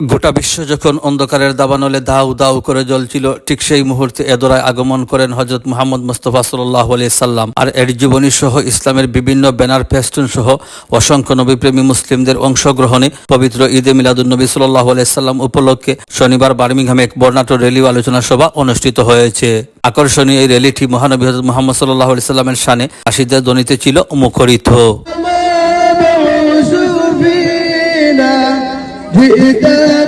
গোটা বিশ্ব যখন অন্ধকারের দাবানলে দাউ দাউ করে জ্বলছিল, ঠিক সেই মুহূর্তে এদরায় আগমন করেন হজরত মোহাম্মদ মুস্তফা সাল্লাহ আলি সাল্লাম। আর এর জীবনী সহ ইসলামের বিভিন্ন ব্যানার ফেস্টুন সহ অসংখ্য নবীপ্রেমী মুসলিমদের অংশগ্রহণে পবিত্র ঈদে মিলাদুল নবী সাল্লাহ সাল্লাম উপলক্ষে শনিবার বার্মিংহামে এক বর্ণাঢ্য রেলি আলোচনা সভা অনুষ্ঠিত হয়েছে। আকর্ষণীয় এই রেলিটি মহানবী হজরত মোহাম্মদ সাল্লাহ আলি সাল্লামের সানে আশিদের ধ্বনিতে ছিল মুখরিত। We can.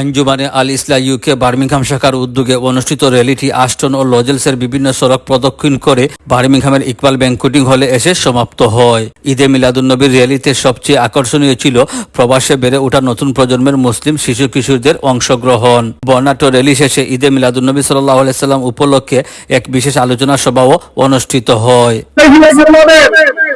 Anjumane Al Islah UK Birmingham শাখার উদ্যোগে অনুষ্ঠিত র্যালিটি আস্টন ও লজেলসের বিভিন্ন সড়ক প্রদক্ষিণ করে বার্মিংহামের ইকবাল ব্যাংকুটিং হলে এসে সমাপ্ত হয়। ঈদে মিলাদুন্নবীর র্যালিতে সবচেয়ে আকর্ষণীয় ছিল প্রবাসে বেড়ে ওঠা নতুন প্রজন্মের মুসলিম শিশু কিশোরদের অংশগ্রহণ। বর্ণাঢ্য র্যালি শেষে ঈদে মিলাদুন্নবী সাল্লাহ সাল্লাম উপলক্ষে এক বিশেষ আলোচনা সভাও অনুষ্ঠিত হয়।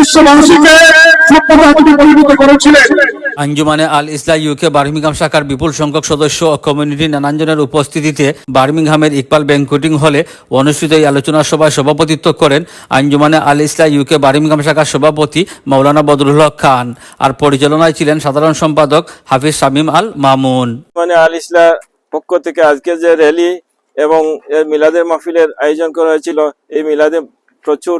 বিশ্ববাসীকে সভ্যতাকে পরিণত করেছিলেন। আঞ্জুমানে আল ইসলা ইউকে বার্মিংহাম শাখার বিপুল সংখ্যক সদস্য ও কমিউনিটির নানানজনের উপস্থিতিতে বার্মিংহামের ইকবাল ব্যাংকুটিং হলে অনুষ্ঠিত এই আলোচনা সভায় সভাপতিত্ব করেন আঞ্জুমানে আল ইসলা ইউকে বার্মিংহাম শাখার সভাপতি মৌলানা বদরুল হক খান। আর পরিচালনায় ছিলেন সাধারণ সম্পাদক হাফিজ শামীম আল মামুন। মানে আল ইসলা পক্ষ থেকে আজকে যে র্যালি এবং এর মিলাদের মাহফিলের আয়োজন করা হয়েছিল এই মিলাদে প্রচুর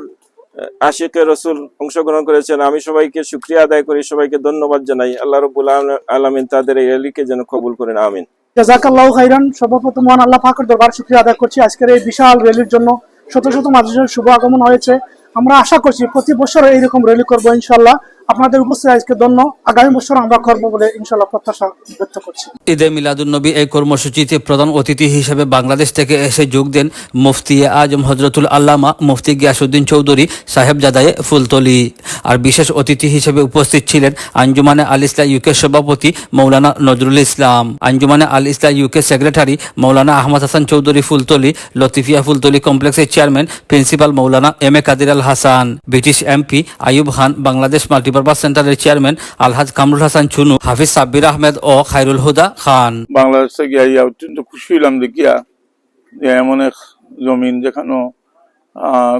আহ, আশিকের রসুল অংশগ্রহণ করেছেন। আমি সবাইকে শুক্রিয়া আদায় করি সবাইকে ধন্যবাদ জানাই। আল্লাহ রবুল আলমিন তাদের এই র্যালিকে যেন কবুল করেন আমিন। জাজাকাল্লাহ খাইরান সর্বপ্রথম মহান আল্লাহ ফাকর দরবার শুকরিয়া আদায় করছি। আজকের এই বিশাল র্যালির জন্য শত শত মানুষের শুভ আগমন হয়েছে। আমরা আশা করছি প্রতি বছর এইরকম র্যালি করব ইনশাল্লাহ আপনাদের উপস্থিত আজকে ধন্য। আগামী বছর আমরা বলে প্রত্যাশা ব্যক্ত করছি। ঈদে মিলাদুন্নবী এই কর্মসূচিতে প্রধান অতিথি হিসেবে বাংলাদেশ থেকে এসে যোগ দেন মুফতি আজম হজরতুল আল্লামা মুফতি গিয়াসুদ্দিন চৌধুরী ফুলতলি। আর বিশেষ অতিথি হিসেবে উপস্থিত ছিলেন আঞ্জুমানে আল ইসলা ইউকে সভাপতি মৌলানা নজরুল ইসলাম, আঞ্জুমানে আল ইসলা ইউকে সেক্রেটারি মৌলানা আহমদ হাসান চৌধুরী ফুলতলি, লতিফিয়া ফুলতলি কমপ্লেক্সের chairman principal Maulana M A Kadir Al Hasan, British MP Ayub Khan, Bangladesh multipurpose সেন্টারের চেয়ারম্যান আলহাজ কামরুল হাসান চুনু হাফিজ সাব্বির আহমেদ ও খায়রুল হুদা খান। বাংলাদেশ থেকে আইয়া অত্যন্ত খুশি হইলাম দেখিয়া যে এমন এক জমিন যেখানে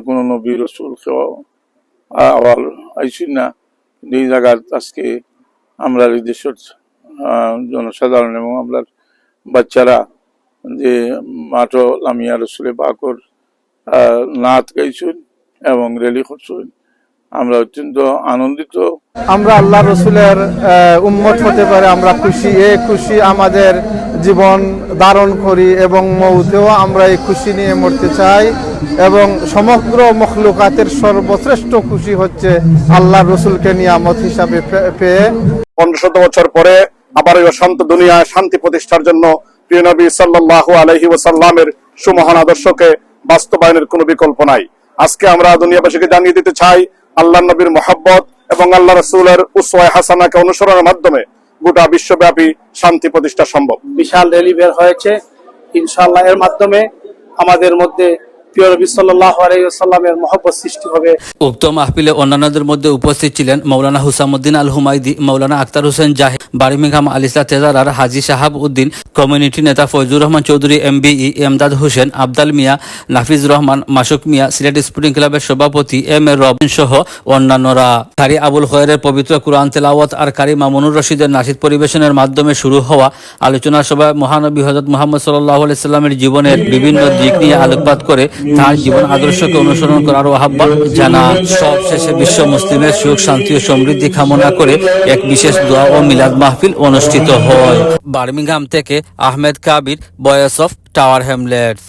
কোনো নবী রসুল কেউ আবার আইসি না এই জায়গার আজকে আমরা এই দেশের জনসাধারণ এবং আমরা বাচ্চারা যে মাঠ লামিয়া রসুলে বাকর নাচ গাইছুন এবং রেলি করছুন। আমরা অত্যন্ত আনন্দিত। আমরা আল্লাহ রসুলের উম্মত হতে পারে আমরা খুশি এই খুশি আমাদের জীবন ধারণ করি এবং মৌতেও আমরা এই খুশি নিয়ে মরতে চাই এবং সমগ্র মখলুকাতের সর্বশ্রেষ্ঠ খুশি হচ্ছে আল্লাহ রসুলকে নিয়ামত হিসাবে পে- পেয়ে। পনেরোশত বছর পরে আবার ওই শান্ত দুনিয়ায় শান্তি প্রতিষ্ঠার জন্য প্রিয় নবী সাল্লাল্লাহু আলাইহি ওয়াসাল্লামের সুমহান আদর্শকে বাস্তবায়নের কোনো বিকল্প নাই। আজকে আমরা দুনিয়াবাসীকে জানিয়ে দিতে চাই আল্লাহ নবীর মহাব্বত এবং আল্লাহ রসুলের উসওয়ায় হাসানাকে অনুসরণের মাধ্যমে গোটা বিশ্বব্যাপী শান্তি প্রতিষ্ঠা সম্ভব। বিশাল র্যালি বের হয়েছে। ইনশাল্লাহ এর মাধ্যমে আমাদের মধ্যে উক্ত অন্যান্যদের মধ্যে উপস্থিত ছিলেন মৌলানা হুসামুদ্দিন আল হুমাইদি মৌলানা আক্তার হোসেন জাহিদ বারিমিংহাম আলিসা তেজারার হাজি সাহাব উদ্দিন, কমিউনিটি নেতা রহমান চৌধুরী এমবিই এমদাদ হোসেন, আবদাল মিয়া, নাফিজ রহমান, মাসুক মিয়া, সিলেট স্পোর্টিং ক্লাবের সভাপতি এম এ রবিন সহ অন্যান্যরা। কারি আবুল খয়ের পবিত্র কুরআন তেলাওয়াত আর কারি মামুনুর রশিদের নাসিদ পরিবেশনের মাধ্যমে শুরু হওয়া আলোচনা সভায় মহানবী হজরত মোহাম্মদ সাল্লাহ সাল্লামের জীবনের বিভিন্ন দিক নিয়ে আলোকপাত করে তার জীবন আদর্শকে অনুসরণ করার আহ্বান জানা। সব শেষে বিশ্ব মুসলিমের সুখ, শান্তি ও সমৃদ্ধি কামনা করে এক বিশেষ দোয়া ও মিলাদ মাহফিল অনুষ্ঠিত হয়। বার্মিংহাম থেকে Ahmed Kabir boys of Tower Hamlets